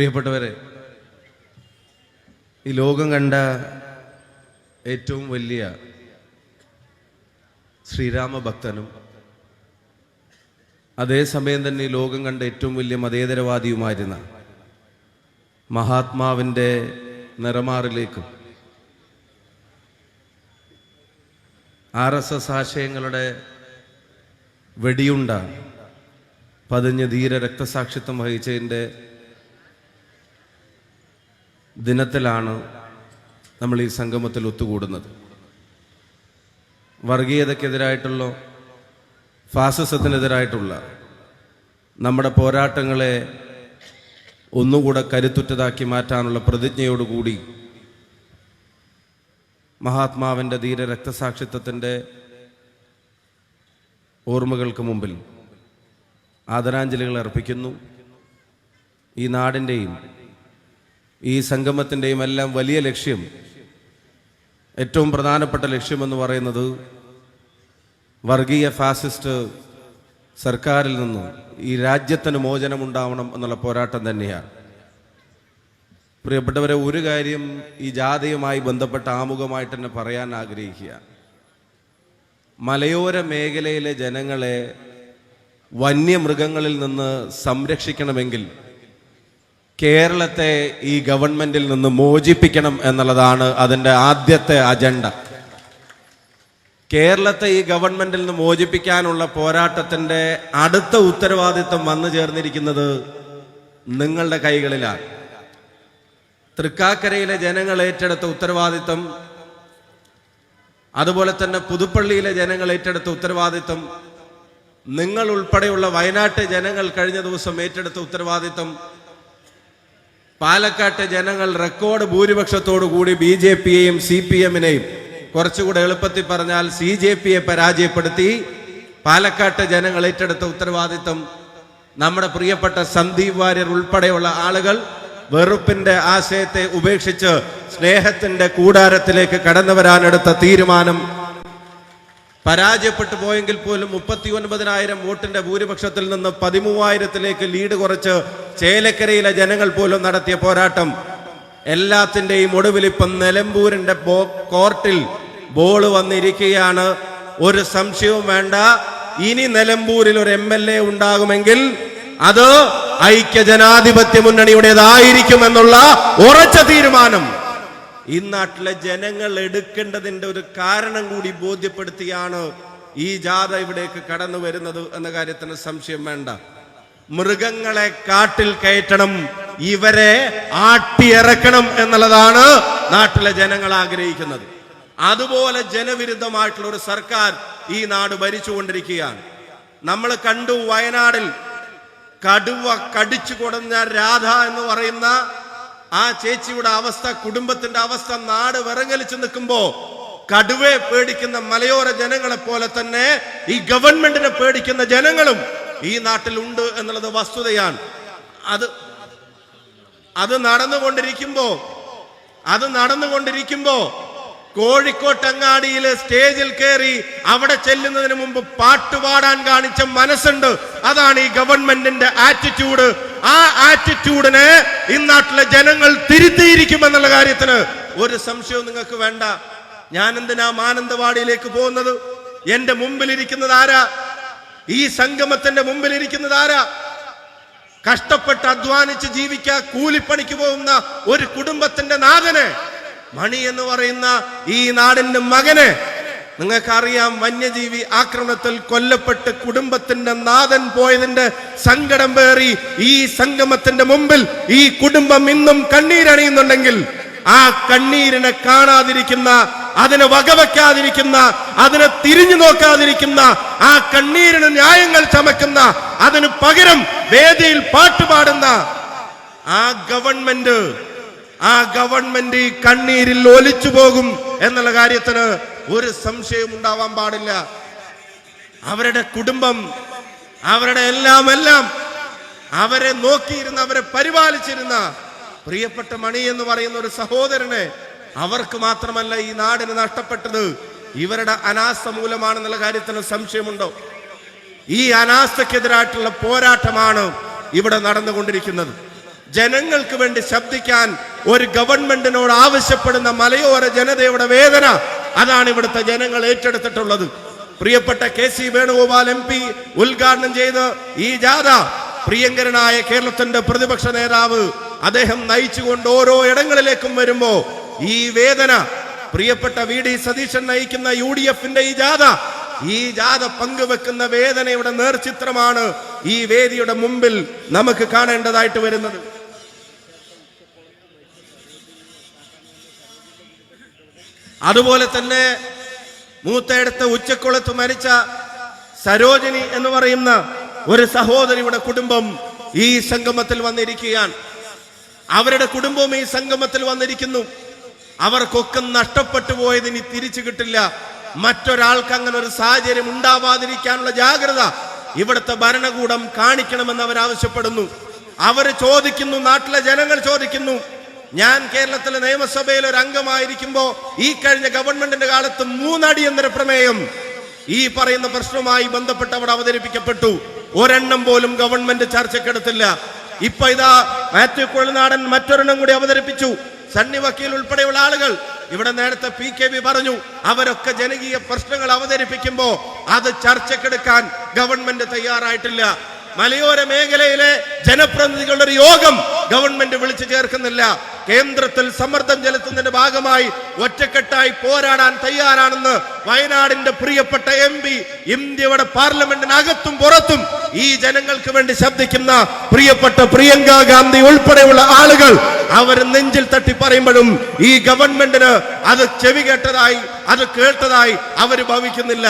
പ്രിയപ്പെട്ടവരെ ഈ ലോകം കണ്ട ഏറ്റവും വലിയ ശ്രീരാമ ഭക്തനും അതേസമയം തന്നെ ഈ ലോകം കണ്ട ഏറ്റവും വലിയ മതേതരവാദിയുമായിരുന്ന മഹാത്മാവിന്റെ നിറമാറിലേക്കും ആർ എസ് എസ് ആശയങ്ങളുടെ വെടിയുണ്ട പതിഞ്ഞ് ധീര രക്തസാക്ഷിത്വം വഹിച്ചതിന്റെ ദിനത്തിലാണ് നമ്മൾ ഈ സംഗമത്തിൽ ഒത്തുകൂടുന്നത്. വർഗീയതയ്ക്കെതിരായിട്ടുള്ള ഫാസിസത്തിനെതിരായിട്ടുള്ള നമ്മുടെ പോരാട്ടങ്ങളെ ഒന്നുകൂടെ കരുത്തുറ്റതാക്കി മാറ്റാനുള്ള പ്രതിജ്ഞയോടുകൂടി മഹാത്മാവിന്റെ ധീര രക്തസാക്ഷിത്വത്തിന്റെ ഓർമ്മകൾക്ക് മുമ്പിൽ ആദരാഞ്ജലികൾ അർപ്പിക്കുന്നു. ഈ നാടിന്റെയും ഈ സംഗമത്തിന്റെയും എല്ലാം വലിയ ലക്ഷ്യം ഏറ്റവും പ്രധാനപ്പെട്ട ലക്ഷ്യമെന്ന് പറയുന്നത് വർഗീയ ഫാസിസ്റ്റ് സർക്കാരിൽ നിന്നും ഈ രാജ്യത്തിന് മോചനമുണ്ടാവണം എന്നുള്ള പോരാട്ടം തന്നെയാണ്. പ്രിയപ്പെട്ടവരെ ഒരു കാര്യം ഈ ജാഥയുമായി ബന്ധപ്പെട്ട ആമുഖമായിട്ട് തന്നെ പറയാൻ ആഗ്രഹിക്കുക. മലയോര മേഖലയിലെ ജനങ്ങളെ വന്യമൃഗങ്ങളിൽ നിന്ന് സംരക്ഷിക്കണമെങ്കിൽ കേരളത്തെ ഈ ഗവൺമെന്റിൽ നിന്ന് മോചിപ്പിക്കണം എന്നുള്ളതാണ് അതിന്റെ ആദ്യത്തെ അജണ്ട. കേരളത്തെ ഈ ഗവൺമെന്റിൽ നിന്ന് മോചിപ്പിക്കാനുള്ള പോരാട്ടത്തിന്റെ അടുത്ത ഉത്തരവാദിത്വം വന്നു ചേർന്നിരിക്കുന്നത് നിങ്ങളുടെ കൈകളിലാണ്. തൃക്കാക്കരയിലെ ജനങ്ങൾ ഏറ്റെടുത്ത ഉത്തരവാദിത്വം അതുപോലെ തന്നെ പുതുപ്പള്ളിയിലെ ജനങ്ങൾ ഏറ്റെടുത്ത ഉത്തരവാദിത്വം നിങ്ങൾ ഉൾപ്പെടെയുള്ള വയനാട്ട് ജനങ്ങൾ കഴിഞ്ഞ ദിവസം ഏറ്റെടുത്ത ഉത്തരവാദിത്വം പാലക്കാട്ടെ ജനങ്ങൾ റെക്കോർഡ് ഭൂരിപക്ഷത്തോടു കൂടി ബി ജെ പിയെയും സി പി എമ്മിനെയും കുറച്ചുകൂടെ എളുപ്പത്തിൽ പറഞ്ഞാൽ സി ജെ പിയെ പരാജയപ്പെടുത്തി പാലക്കാട്ട് ജനങ്ങൾ ഏറ്റെടുത്ത ഉത്തരവാദിത്വം നമ്മുടെ പ്രിയപ്പെട്ട സന്ദീപ് വാര്യർ ഉൾപ്പെടെയുള്ള ആളുകൾ വെറുപ്പിന്റെ ആശയത്തെ ഉപേക്ഷിച്ച് സ്നേഹത്തിന്റെ കൂടാരത്തിലേക്ക് കടന്നു വരാനെടുത്ത തീരുമാനം പരാജയപ്പെട്ടു പോയെങ്കിൽ പോലും മുപ്പത്തി ഒൻപതിനായിരം വോട്ടിന്റെ ഭൂരിപക്ഷത്തിൽ നിന്ന് പതിമൂവായിരത്തിലേക്ക് ലീഡ് കുറച്ച് ചേലക്കരയിലെ ജനങ്ങൾ പോലും നടത്തിയ പോരാട്ടം. എല്ലാത്തിന്റെയും ഒടുവിൽ ഇപ്പം നിലമ്പൂരിന്റെ ബോ- കോർട്ടിൽ ബോൾ വന്നിരിക്കുകയാണ്. ഒരു സംശയവും വേണ്ട. ഇനി നിലമ്പൂരിൽ ഒരു എം എൽ എ ഉണ്ടാകുമെങ്കിൽ അത് ഐക്യ ജനാധിപത്യ മുന്നണിയുടേതായിരിക്കും എന്നുള്ള ഉറച്ച തീരുമാനം. ഈ നാട്ടിലെ ജനങ്ങൾ എടുക്കേണ്ടതിന്റെ ഒരു കാരണം കൂടി ബോധ്യപ്പെടുത്തിയാണ് ഈ ജാഥ ഇവിടേക്ക് കടന്നു വരുന്നത് എന്ന കാര്യത്തിന് സംശയം വേണ്ട. മൃഗങ്ങളെ കാട്ടിൽ കയറ്റണം ഇവരെ ആട്ടിയിറക്കണം എന്നുള്ളതാണ് നാട്ടിലെ ജനങ്ങൾ ആഗ്രഹിക്കുന്നത്. അതുപോലെ ജനവിരുദ്ധമായിട്ടുള്ള ഒരു സർക്കാർ ഈ നാട് ഭരിച്ചുകൊണ്ടിരിക്കുകയാണ്. നമ്മൾ കണ്ടു വയനാടിൽ കടുവ കടിച്ചു കൊടുന്ന രാധ എന്ന് പറയുന്ന ആ ചേച്ചിയുടെ അവസ്ഥ കുടുംബത്തിന്റെ അവസ്ഥ നാട് വിറങ്ങലിച്ചു നിൽക്കുമ്പോ കടുവയെ പേടിക്കുന്ന മലയോര ജനങ്ങളെ പോലെ തന്നെ ഈ ഗവൺമെന്റിനെ പേടിക്കുന്ന ജനങ്ങളും ഈ നാട്ടിൽ ഉണ്ട് എന്നുള്ളത് വസ്തുതയാണ്. അത് അത് നടന്നുകൊണ്ടിരിക്കുമ്പോ അത് നടന്നുകൊണ്ടിരിക്കുമ്പോ കോഴിക്കോട്ടങ്ങാടിയിലെ സ്റ്റേജിൽ കയറി അവിടെ ചെല്ലുന്നതിന് മുമ്പ് പാട്ടുപാടാൻ കാണിച്ച മനസ്സുണ്ട്. അതാണ് ഈ ഗവൺമെന്റിന്റെ ആറ്റിറ്റ്യൂഡ്. ആ ആറ്റിറ്റ്യൂഡിനെ ഈ നാട്ടിലെ ജനങ്ങൾ തിരുത്തിയിരിക്കും എന്നുള്ള കാര്യത്തിന് ഒരു സംശയവും നിങ്ങൾക്ക് വേണ്ട. ഞാൻ എന്തിനാ മാനന്തവാടിയിലേക്ക് പോകുന്നത്? എന്റെ മുമ്പിലിരിക്കുന്നത് ആരാ? ഈ സംഗമത്തിന്റെ മുമ്പിലിരിക്കുന്നത് ആരാ? കഷ്ടപ്പെട്ട് അധ്വാനിച്ച് ജീവിക്കാൻ കൂലിപ്പണിക്ക് പോകുന്ന ഒരു കുടുംബത്തിന്റെ നാഥന് മണി എന്ന് പറയുന്ന ഈ നാടിന്റെ മകന് നിങ്ങൾക്കറിയാം വന്യജീവി ആക്രമണത്തിൽ കൊല്ലപ്പെട്ട് കുടുംബത്തിന്റെ നാഥൻ പോയതിന്റെ സങ്കടം വേറി ഈ സംഗമത്തിന്റെ മുമ്പിൽ ഈ കുടുംബം ഇന്നും കണ്ണീരണിയുന്നുണ്ടെങ്കിൽ ആ കണ്ണീരിനെ കാണാതിരിക്കുന്ന അതിനെ വകവെക്കാതിരിക്കുന്ന അതിനെ തിരിഞ്ഞു നോക്കാതിരിക്കുന്ന ആ കണ്ണീരിന് ന്യായങ്ങൾ ചമക്കുന്ന അതിന് പകരം വേദിയിൽ പാട്ടുപാടുന്ന ആ ഗവൺമെന്റ് ആ ഗവൺമെന്റ് ഈ കണ്ണീരിൽ ഒലിച്ചു പോകും എന്നുള്ള കാര്യത്തിന് ഒരു സംശയവും ഉണ്ടാവാൻ പാടില്ല. അവരുടെ കുടുംബം അവരുടെ എല്ലാം എല്ലാം അവരെ നോക്കിയിരുന്ന അവരെ പരിപാലിച്ചിരുന്ന പ്രിയപ്പെട്ട മണി എന്ന് പറയുന്ന ഒരു സഹോദരനെ അവർക്ക് മാത്രമല്ല ഈ നാടിന് നഷ്ടപ്പെട്ടത്. ഇവരുടെ അനാസ്ഥ മൂലമാണെന്നുള്ള കാര്യത്തിന് സംശയമുണ്ടോ? ഈ അനാസ്ഥക്കെതിരായിട്ടുള്ള പോരാട്ടമാണ് ഇവിടെ നടന്നുകൊണ്ടിരിക്കുന്നത്. ജനങ്ങൾക്ക് വേണ്ടി ശബ്ദിക്കാൻ ഒരു ഗവൺമെന്റിനോട് ആവശ്യപ്പെടുന്ന മലയോര ജനതയുടെ വേദന അതാണ് ഇവിടുത്തെ ജനങ്ങൾ ഏറ്റെടുത്തിട്ടുള്ളത്. പ്രിയപ്പെട്ട K C Venugopal M P ഉദ്ഘാടനം ചെയ്ത് ഈ ജാഥ പ്രിയങ്കരനായ കേരളത്തിന്റെ പ്രതിപക്ഷ നേതാവ് അദ്ദേഹം നയിച്ചുകൊണ്ട് ഓരോ ഇടങ്ങളിലേക്കും വരുമ്പോ ഈ വേദന പ്രിയപ്പെട്ട വി ഡി സതീശൻ നയിക്കുന്ന യു ഡി എഫിന്റെ ഈ ജാഥ ഈ ജാഥ പങ്കുവെക്കുന്ന വേദനയുടെ നേർചിത്രമാണ് ഈ വേദിയുടെ മുമ്പിൽ നമുക്ക് കാണേണ്ടതായിട്ട് വരുന്നത്. അതുപോലെ തന്നെ മൂത്തയിടത്ത് ഉച്ചക്കുളത്ത് മരിച്ച സരോജിനി എന്ന് പറയുന്ന ഒരു സഹോദരിയുടെ കുടുംബം ഈ സംഗമത്തിൽ വന്നിരിക്കുകയാണ്. അവരുടെ കുടുംബവും ഈ സംഗമത്തിൽ വന്നിരിക്കുന്നു. അവർക്കൊക്കെ നഷ്ടപ്പെട്ടു പോയത് ഇനി തിരിച്ചു കിട്ടില്ല. മറ്റൊരാൾക്ക് അങ്ങനെ ഒരു സാഹചര്യം ഉണ്ടാവാതിരിക്കാനുള്ള ജാഗ്രത ഇവിടുത്തെ ഭരണകൂടം കാണിക്കണമെന്ന് അവർ ആവശ്യപ്പെടുന്നു. അവർ ചോദിക്കുന്നു നാട്ടിലെ ജനങ്ങൾ ചോദിക്കുന്നു. ഞാൻ കേരളത്തിലെ നിയമസഭയിൽ ഒരു അംഗമായിരിക്കുമ്പോൾ ഈ കഴിഞ്ഞ ഗവൺമെന്റിന്റെ കാലത്ത് മൂന്നടിയന്തര പ്രമേയം ഈ പറയുന്ന പ്രശ്നവുമായി ബന്ധപ്പെട്ട് അവിടെ അവതരിപ്പിക്കപ്പെട്ടു. ഒരെണ്ണം പോലും ഗവൺമെന്റ് ചർച്ചക്കെടുത്തില്ല ഇപ്പൊ ഇതാ മാത്യു കൊഴുനാടൻ മറ്റൊരെണ്ണം കൂടി അവതരിപ്പിച്ചു. സണ്ണി വക്കീൽ ഉൾപ്പെടെയുള്ള ആളുകൾ ഇവിടെ നേരത്തെ പി കെ ബി പറഞ്ഞു. അവരൊക്കെ ജനകീയ പ്രശ്നങ്ങൾ അവതരിപ്പിക്കുമ്പോൾ അത് ചർച്ചക്കെടുക്കാൻ ഗവൺമെന്റ് തയ്യാറായിട്ടില്ല. മലയോര മേഖലയിലെ ജനപ്രതിനിധികളുടെ ഒരു യോഗം ഗവൺമെന്റ് വിളിച്ചു ചേർക്കുന്നില്ല. കേന്ദ്രത്തിൽ സമ്മർദ്ദം ചെലുത്തുന്നതിന്റെ ഭാഗമായി ഒറ്റക്കെട്ടായി പോരാടാൻ തയ്യാറാണെന്ന് വയനാടിന്റെ പ്രിയപ്പെട്ട എം പി ഇന്ത്യയുടെ പാർലമെന്റിനകത്തും പുറത്തും ഈ ജനങ്ങൾക്ക് വേണ്ടി ശബ്ദിക്കുന്ന പ്രിയപ്പെട്ട പ്രിയങ്ക ഗാന്ധി ഉൾപ്പെടെയുള്ള ആളുകൾ അവർ നെഞ്ചിൽ തട്ടി പറയുമ്പോഴും ഈ ഗവൺമെന്റിന് അത് ചെവി കേട്ടതായി അത് കേട്ടതായി അവർ ഭാവിക്കുന്നില്ല.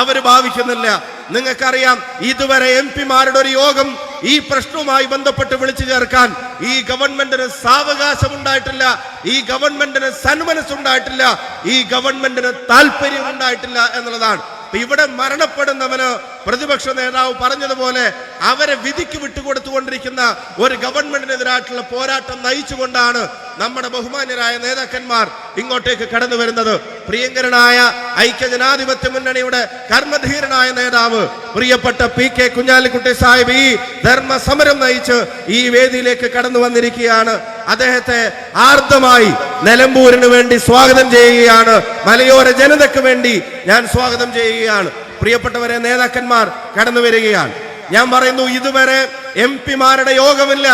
അവർ ഭാവിക്കുന്നില്ല. നിങ്ങൾക്കറിയാം ഇതുവരെ എം പിമാരുടെ ഒരു യോഗം ഈ പ്രശ്നവുമായി ബന്ധപ്പെട്ട് വിളിച്ചു ചേർക്കാൻ ഈ ഗവൺമെന്റിന് സാവകാശം ഉണ്ടായിട്ടില്ല ഈ ഗവൺമെന്റിന് സന്മനസ്സുണ്ടായിട്ടില്ല ഈ ഗവൺമെന്റിന് താല്പര്യം ഉണ്ടായിട്ടില്ല എന്നുള്ളതാണ് ഇവിടെ മരണപ്പെടുന്നവന് പ്രതിപക്ഷ നേതാവ് പറഞ്ഞതുപോലെ അവരെ വിധിക്ക് വിട്ടുകൊടുത്തുകൊണ്ടിരിക്കുന്ന ഒരു ഗവൺമെന്റിനെതിരായിട്ടുള്ള പോരാട്ടം നയിച്ചുകൊണ്ടാണ് നമ്മുടെ ബഹുമാന്യരായ നേതാക്കന്മാർ ഇങ്ങോട്ടേക്ക് കടന്നു വരുന്നത്. പ്രിയങ്കരനായ ഐക്യജനാധിപത്യ മുന്നണിയുടെ കർമ്മധീരനായ നേതാവ് പ്രിയപ്പെട്ട പി കെ കുഞ്ഞാലിക്കുട്ടി സാഹിബ് ഈ ധർമ്മ സമരം നയിച്ച് ഈ വേദിയിലേക്ക് കടന്നു വന്നിരിക്കുകയാണ്. അദ്ദേഹത്തെ ആർദ്രമായി നിലമ്പൂരിന് വേണ്ടി സ്വാഗതം ചെയ്യുകയാണ്. മലയോര ജനതയ്ക്ക് വേണ്ടി ഞാൻ സ്വാഗതം ചെയ്യുകയാണ്. പ്രിയപ്പെട്ടവരെ നേതാക്കന്മാർ കടന്നു വരികയാണ്. ഞാൻ പറയുന്നു ഇതുവരെ എം പിമാരുടെ യോഗമില്ല.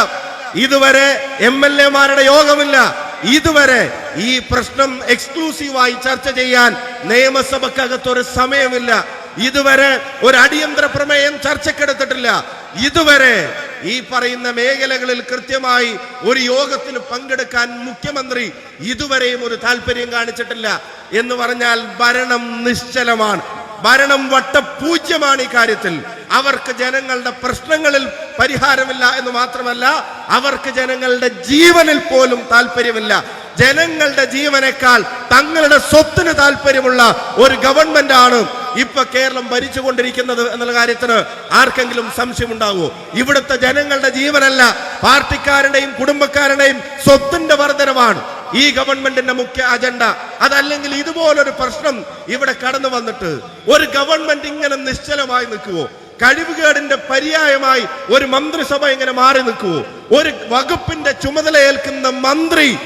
ഇതുവരെ എം എൽ എമാരുടെ യോഗമില്ല. ഇതുവരെ ഈ പ്രശ്നം എക്സ്ക്ലൂസീവായി ചർച്ച ചെയ്യാൻ നിയമസഭക്കകത്ത് ഒരു സമയമില്ല. ഇതുവരെ ഒരു അടിയന്തര പ്രമേയം ചർച്ചക്കെടുത്തിട്ടില്ല. ഇതുവരെ ഈ പറയുന്ന മേഖലകളിൽ കൃത്യമായി ഒരു യോഗത്തിന് പങ്കെടുക്കാൻ മുഖ്യമന്ത്രി ഇതുവരെയും ഒരു താല്പര്യം കാണിച്ചിട്ടില്ല എന്ന് പറഞ്ഞാൽ ഭരണം നിശ്ചലമാണ്. ഭരണം വട്ടപൂജ്യമാണ് ഈ കാര്യത്തിൽ. അവർക്ക് ജനങ്ങളുടെ പ്രശ്നങ്ങളിൽ പരിഹാരമില്ല എന്ന് മാത്രമല്ല അവർക്ക് ജനങ്ങളുടെ ജീവനിൽ പോലും താല്പര്യമില്ല ജനങ്ങളുടെ ജീവനേക്കാൾ തങ്ങളുടെ സ്വത്തിന് താല്പര്യമുള്ള ഒരു ഗവൺമെന്റ് ആണ് ഇപ്പൊ കേരളം ഭരിച്ചുകൊണ്ടിരിക്കുന്നത് എന്നുള്ള കാര്യത്തിന് ആർക്കെങ്കിലും സംശയമുണ്ടാകുമോ ഇവിടുത്തെ ജനങ്ങളുടെ ജീവനല്ല പാർട്ടിക്കാരുടെയും കുടുംബക്കാരുടെയും സ്വത്തിന്റെ വർധനമാണ് ഈ ഗവൺമെന്റിന്റെ മുഖ്യ അജണ്ട. അതല്ലെങ്കിൽ ഇതുപോലൊരു പ്രശ്നം ഇവിടെ കടന്നു വന്നിട്ട് ഒരു ഗവൺമെന്റ് ഇങ്ങനെ നിശ്ചലമായി നിൽക്കുവോ? കഴിവുകേടിന്റെ പര്യായമായി ഒരു മന്ത്രിസഭ ഇങ്ങനെ മാറി നിൽക്കുവോ? ഒരു വകുപ്പിന്റെ ചുമതല ഏൽക്കുന്ന മന്ത്രി.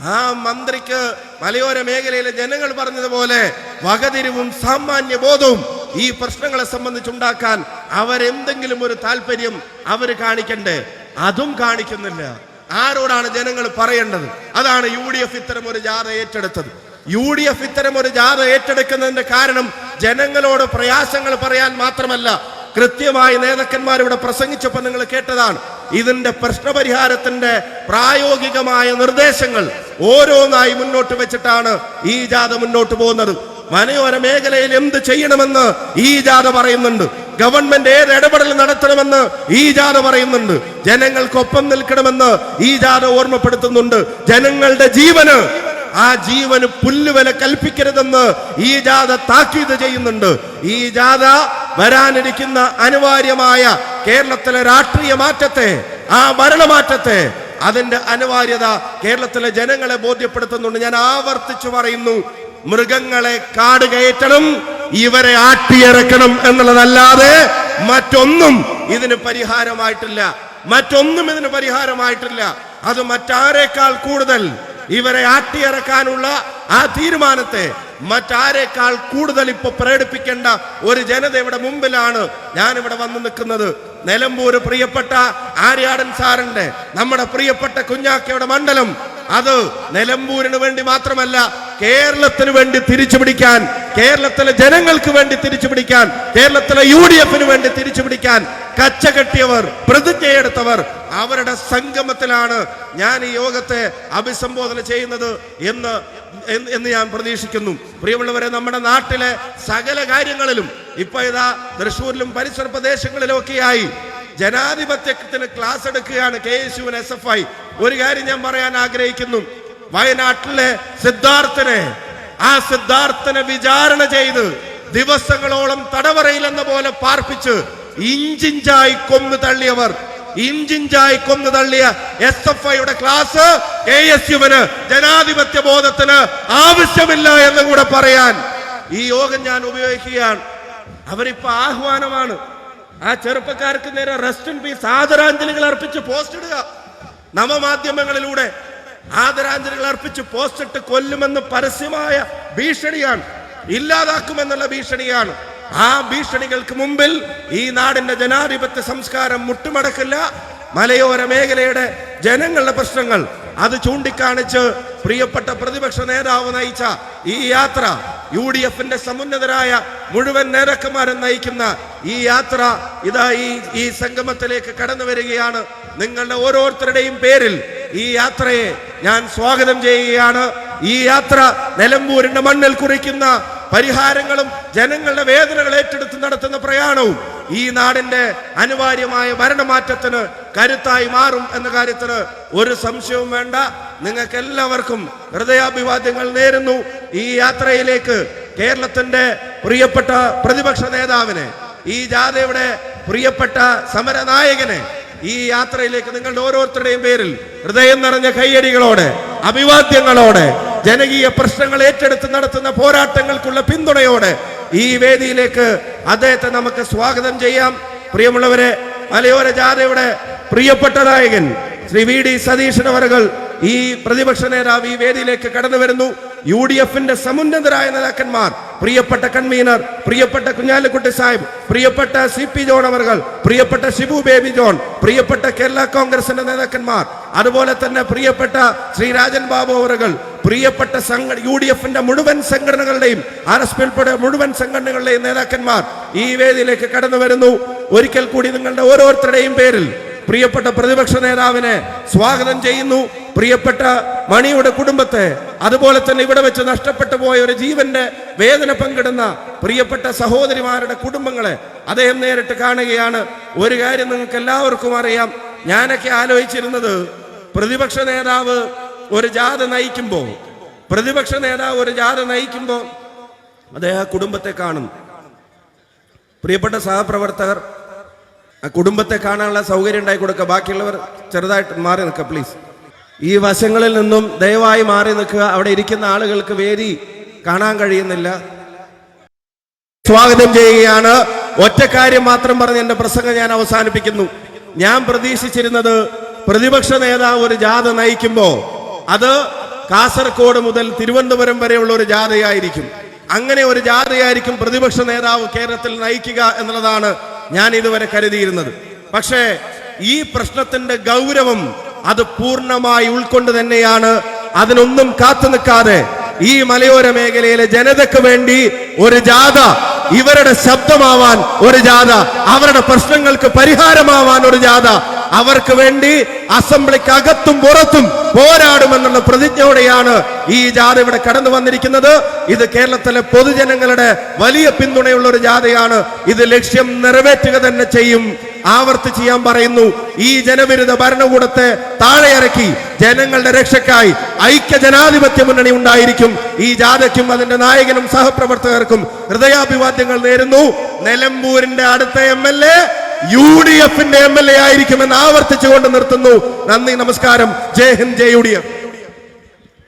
ആ മന്ത്രിക്ക് മലയോര മേഖലയിലെ ജനങ്ങൾ പറഞ്ഞതുപോലെ വകതിരിവും സാമാന്യ ബോധവും ഈ പ്രശ്നങ്ങളെ സംബന്ധിച്ചുണ്ടാക്കാൻ അവരെന്തെങ്കിലും ഒരു താല്പര്യം അവർ കാണിക്കണ്ടേ? അതും കാണിക്കുന്നില്ല. ആരോടാണ് ജനങ്ങൾ പറയേണ്ടത്? അതാണ് യു ഡി എഫ് ഇത്തരം ഒരു ജാഥ ഏറ്റെടുത്തത്. യു ഡി എഫ് ഇത്തരം ഒരു ജാഥ ഏറ്റെടുക്കുന്നതിന്റെ കാരണം ജനങ്ങളോട് പ്രയാസങ്ങൾ പറയാൻ മാത്രമല്ല കൃത്യമായി നേതാക്കന്മാരിവിടെ പ്രസംഗിച്ചപ്പോൾ നിങ്ങൾ കേട്ടതാണ്. ഇതിന്റെ പ്രശ്നപരിഹാരത്തിന്റെ പ്രായോഗികമായ നിർദ്ദേശങ്ങൾ ഓരോന്നായി മുന്നോട്ട് വെച്ചിട്ടാണ് ഈ ജാഥ മുന്നോട്ട് പോകുന്നത്. വനയോര മേഖലയിൽ എന്ത് ചെയ്യണമെന്ന് ഈ ജാഥ പറയുന്നുണ്ട്. ഗവൺമെന്റ് ഏത് ഇടപെടൽ നടത്തണമെന്ന് ഈ ജാഥ പറയുന്നുണ്ട്. ജനങ്ങൾക്കൊപ്പം നിൽക്കണമെന്ന് ഈ ജാഥ ഓർമ്മപ്പെടുത്തുന്നുണ്ട്. ജനങ്ങളുടെ ജീവന് ആ ജീവന് പുല്ലുവില കൽപ്പിക്കരുതെന്ന് ഈ ജാഥ താക്കീത് ചെയ്യുന്നുണ്ട്. ഈ ജാഥ വരാനിരിക്കുന്ന അനിവാര്യമായ കേരളത്തിലെ രാഷ്ട്രീയ മാറ്റത്തെ ആ ഭരണമാറ്റത്തെ അതിന്റെ അനിവാര്യത കേരളത്തിലെ ജനങ്ങളെ ബോധ്യപ്പെടുത്തുന്നുണ്ട്. ഞാൻ ആവർത്തിച്ചു പറയുന്നു മൃഗങ്ങളെ കാട് കയറ്റണം ഇവരെ ആട്ടിയിറക്കണം എന്നുള്ളതല്ലാതെ മറ്റൊന്നും ഇതിന് പരിഹാരമായിട്ടില്ല. മറ്റൊന്നും ഇതിന് പരിഹാരമായിട്ടില്ല. അത് മറ്റാരേക്കാൾ കൂടുതൽ ഇവരെ ആട്ടിയിറക്കാനുള്ള ആ തീരുമാനത്തെ മറ്റാരേക്കാൾ കൂടുതൽ ഇപ്പൊ പ്രകടിപ്പിക്കേണ്ട ഒരു ജനതയുടെ മുമ്പിലാണ് ഇവിടെ വന്നു നിൽക്കുന്നത്. നിലമ്പൂര് പ്രിയപ്പെട്ട ആര്യാടൻ സാറിന്റെ നമ്മുടെ പ്രിയപ്പെട്ട കുഞ്ഞാക്കയുടെ മണ്ഡലം. അത് നിലമ്പൂരിന് വേണ്ടി മാത്രമല്ല കേരളത്തിന് വേണ്ടി തിരിച്ചു പിടിക്കാൻ കേരളത്തിലെ ജനങ്ങൾക്ക് വേണ്ടി തിരിച്ചു പിടിക്കാൻ കേരളത്തിലെ യു ഡി എഫിന് വേണ്ടി തിരിച്ചു പിടിക്കാൻ കച്ച കെട്ടിയവർ പ്രതിജ്ഞയെടുത്തവർ അവരുടെ സംഗമത്തിലാണ് ഞാൻ ഈ യോഗത്തെ അഭിസംബോധന ചെയ്യുന്നത് എന്ന് എന്ന് എന്ന് ഞാൻ പ്രതീക്ഷിക്കുന്നു. പ്രിയമുള്ളവരെ നമ്മുടെ നാട്ടിലെ സകല കാര്യങ്ങളിലും ഇപ്പൊ ഇതാ തൃശ്ശൂരിലും പരിസര പ്രദേശങ്ങളിലും ഒക്കെയായി ജനാധിപത്യത്തിന് ക്ലാസ് എടുക്കുകയാണ് K S U S F I ഒരു കാര്യം ഞാൻ പറയാൻ ആഗ്രഹിക്കുന്നു. വയനാട്ടിലെ സിദ്ധാർത്ഥനെ ആ സിദ്ധാർത്ഥനെ വിചാരണ ചെയ്ത് ദിവസങ്ങളോളം തടവറയിൽ എന്ന പോലെ പാർപ്പിച്ച് ഇഞ്ചിഞ്ചായി കൊന്നു തള്ളിയവർ. ഇഞ്ചിഞ്ചായി കൊന്നു തള്ളിയ എസ് എഫ് ഐയുടെ ക്ലാസ് കെ എസ് യുവിന് ജനാധിപത്യ ബോധത്തിന് ആവശ്യമില്ല എന്ന് കൂടെ പറയാൻ ഈ യോഗം ഞാൻ ഉപയോഗിക്കുകയാണ്. അവരിപ്പോ ആഹ്വാനമാണ്. ആ ചെറുപ്പക്കാർക്ക് നേരെ റെസ്റ്റ് ഇൻ പീസ് ആദരാഞ്ജലികൾ അർപ്പിച്ച് പോസ്റ്റ് ഇടുക. നവമാധ്യമങ്ങളിലൂടെ ആദരാഞ്ജലികൾ അർപ്പിച്ച് പോസ്റ്റിട്ട് കൊല്ലുമെന്ന് പരസ്യമായ ഭീഷണിയാണ്. ഇല്ലാതാക്കുമെന്നുള്ള ഭീഷണിയാണ്. ആ ഭീഷണികൾക്ക് മുമ്പിൽ ഈ നാടിന്റെ ജനാധിപത്യ സംസ്കാരം മുട്ടുമടക്കില്ല. മലയോര മേഖലയുടെ ജനങ്ങളുടെ പ്രശ്നങ്ങൾ അത് ചൂണ്ടിക്കാണിച്ച് പ്രിയപ്പെട്ട പ്രതിപക്ഷ നേതാവ് നയിച്ച ഈ യാത്ര യു ഡി എഫിന്റെ സമുന്നതരായ മുഴുവൻ നേതാക്കന്മാരും നയിക്കുന്ന ഈ യാത്ര ഇതാ ഈ ഈ സംഗമത്തിലേക്ക് കടന്നു വരികയാണ്. നിങ്ങളുടെ ഓരോരുത്തരുടെയും പേരിൽ ഈ യാത്രയെ ഞാൻ സ്വാഗതം ചെയ്യുകയാണ്. ഈ യാത്ര നിലമ്പൂരിന്റെ മണ്ണിൽ കുറിക്കുന്ന പരിഹാരങ്ങളും ജനങ്ങളുടെ വേദനകൾ ഏറ്റെടുത്ത് നടത്തുന്ന പ്രയാണവും ഈ നാടിന്റെ അനിവാര്യമായ ഭരണമാറ്റത്തിന് കരുത്തായി മാറും എന്ന കാര്യത്തിന് ഒരു സംശയവും വേണ്ട. നിങ്ങൾക്ക് എല്ലാവർക്കും ഹൃദയാഭിവാദ്യങ്ങൾ നേരുന്നു. ഈ യാത്രയിലേക്ക് കേരളത്തിന്റെ പ്രിയപ്പെട്ട പ്രതിപക്ഷ നേതാവിനെ ഈ ജാഥയുടെ പ്രിയപ്പെട്ട സമരനായകനെ ഈ യാത്രയിലേക്ക് നിങ്ങളുടെ ഓരോരുത്തരുടെയും പേരിൽ ഹൃദയം നിറഞ്ഞ കൈയടികളോടെ അഭിവാദ്യങ്ങളോടെ ജനകീയ പ്രശ്നങ്ങൾ ഏറ്റെടുത്ത് നടത്തുന്ന പോരാട്ടങ്ങൾക്കുള്ള പിന്തുണയോടെ ഈ വേദിയിലേക്ക് അദ്ദേഹത്തെ നമുക്ക് സ്വാഗതം ചെയ്യാം. പ്രിയമുള്ളവരെ മലയോര ജാഥയുടെ പ്രിയപ്പെട്ട നായകൻ ശ്രീ വി ഡി സതീശൻ അവറുകൾ ഈ പ്രതിപക്ഷ നേതാവ് ഈ വേദിയിലേക്ക് കടന്നു വരുന്നു. യു ഡി എഫിന്റെ സമുന്നതരായ നേതാക്കന്മാർ പ്രിയപ്പെട്ട കൺവീനർ പ്രിയപ്പെട്ട കുഞ്ഞാലിക്കുട്ടി സാഹിബ് പ്രിയപ്പെട്ട സി പി ജോൺ അവർകൾ പ്രിയപ്പെട്ട ഷിബു ബേബി ജോൺ പ്രിയപ്പെട്ട കേരള കോൺഗ്രസിന്റെ നേതാക്കന്മാർ അതുപോലെ തന്നെ പ്രിയപ്പെട്ട ശ്രീ രാജൻ ബാബു അവറുകൾ പ്രിയപ്പെട്ട സംഘ യു ഡി എഫിന്റെ മുഴുവൻ സംഘടനകളുടെയും ആർ എസ് പി ഉൾപ്പെടെ മുഴുവൻ സംഘടനകളുടെയും നേതാക്കന്മാർ ഈ വേദിയിലേക്ക് കടന്നു വരുന്നു. ഒരിക്കൽ കൂടി നിങ്ങളുടെ ഓരോരുത്തരുടെയും പേരിൽ പ്രിയപ്പെട്ട പ്രതിപക്ഷ നേതാവിനെ സ്വാഗതം ചെയ്യുന്നു. പ്രിയപ്പെട്ട മണിയുടെ കുടുംബത്തെ അതുപോലെ തന്നെ ഇവിടെ വെച്ച് നഷ്ടപ്പെട്ടു പോയ ഒരു ജീവന്റെ വേദന പങ്കിടുന്ന പ്രിയപ്പെട്ട സഹോദരിമാരുടെ കുടുംബങ്ങളെ അദ്ദേഹം നേരിട്ട് കാണുകയാണ്. ഒരു കാര്യം നിങ്ങൾക്ക് എല്ലാവർക്കും അറിയാം. ഞാനൊക്കെ ആലോചിച്ചിരുന്നത് പ്രതിപക്ഷ നേതാവ് ഒരു ജാഥ നയിക്കുമ്പോൾ പ്രതിപക്ഷ നേതാവ് ഒരു ജാഥ നയിക്കുമ്പോൾ അദ്ദേഹം ആ കുടുംബത്തെ കാണും പ്രിയപ്പെട്ട സഹപ്രവർത്തകർ ആ കുടുംബത്തെ കാണാനുള്ള സൗകര്യം ഉണ്ടായി കൊടുക്കുക ബാക്കിയുള്ളവർ ചെറുതായിട്ട് മാറി നിൽക്കുക പ്ലീസ് ഈ വശങ്ങളിൽ നിന്നും ദയവായി മാറി നിൽക്കുക. അവിടെ ഇരിക്കുന്ന ആളുകൾക്ക് വേദി കാണാൻ കഴിയുന്നില്ല. സ്വാഗതം ചെയ്യുകയാണ്. ഒറ്റ കാര്യം മാത്രം പറഞ്ഞ് എന്റെ പ്രസംഗം ഞാൻ അവസാനിപ്പിക്കുന്നു. ഞാൻ പ്രതീക്ഷിച്ചിരുന്നത് പ്രതിപക്ഷ നേതാവ് ഒരു ജാഥ നയിക്കുമ്പോ അത് കാസർഗോഡ് മുതൽ തിരുവനന്തപുരം വരെയുള്ള ഒരു ജാഥയായിരിക്കും. അങ്ങനെ ഒരു ജാഥയായിരിക്കും പ്രതിപക്ഷ നേതാവ് കേരളത്തിൽ നയിക്കുക എന്നുള്ളതാണ് ഞാൻ ഇതുവരെ കരുതിയിരുന്നത്. പക്ഷേ ഈ പ്രശ്നത്തിന്റെ ഗൗരവം അത് പൂർണമായി ഉൾക്കൊണ്ട് തന്നെയാണ്. അതിനൊന്നും കാത്തു നിൽക്കാതെ ഈ മലയോര മേഖലയിലെ ജനതയ്ക്ക് വേണ്ടി ഒരു ജാഥ ഇവരുടെ ശബ്ദമാവാൻ ഒരു ജാഥ അവരുടെ പ്രശ്നങ്ങൾക്ക് പരിഹാരമാവാൻ ഒരു ജാഥ അവർക്ക് വേണ്ടി അസംബ്ലിക്ക് അകത്തും പുറത്തും പോരാടുമെന്നുള്ള പ്രതിജ്ഞയോടെയാണ് ഈ ജാഥ ഇവിടെ കടന്നു വന്നിരിക്കുന്നത്. ഇത് കേരളത്തിലെ പൊതുജനങ്ങളുടെ വലിയ പിന്തുണയുള്ള ഒരു ജാഥയാണ്. ഇത് ലക്ഷ്യം നിറവേറ്റുക തന്നെ ചെയ്യും. ആവർത്തിച്ച് ഞാൻ പറയുന്നു. ഈ ജനവിരുദ്ധ ഭരണകൂടത്തെ താഴെ ഇറക്കി ജനങ്ങളുടെ രക്ഷയ്ക്കായി ഐക്യ ജനാധിപത്യ മുന്നണി ഉണ്ടായിരിക്കും. ഈ ജാഥയ്ക്കും അതിന്റെ നായകനും സഹപ്രവർത്തകർക്കും ഹൃദയാഭിവാദ്യങ്ങൾ നേരുന്നു. നിലമ്പൂരിന്റെ അടുത്ത M L A U D എഫിന്റെ എം എൽ എ ആയിരിക്കുമെന്ന് ആവർത്തിച്ചുകൊണ്ട് നിർത്തുന്നു. നന്ദി നമസ്കാരം. Jai Hind Jai U D F.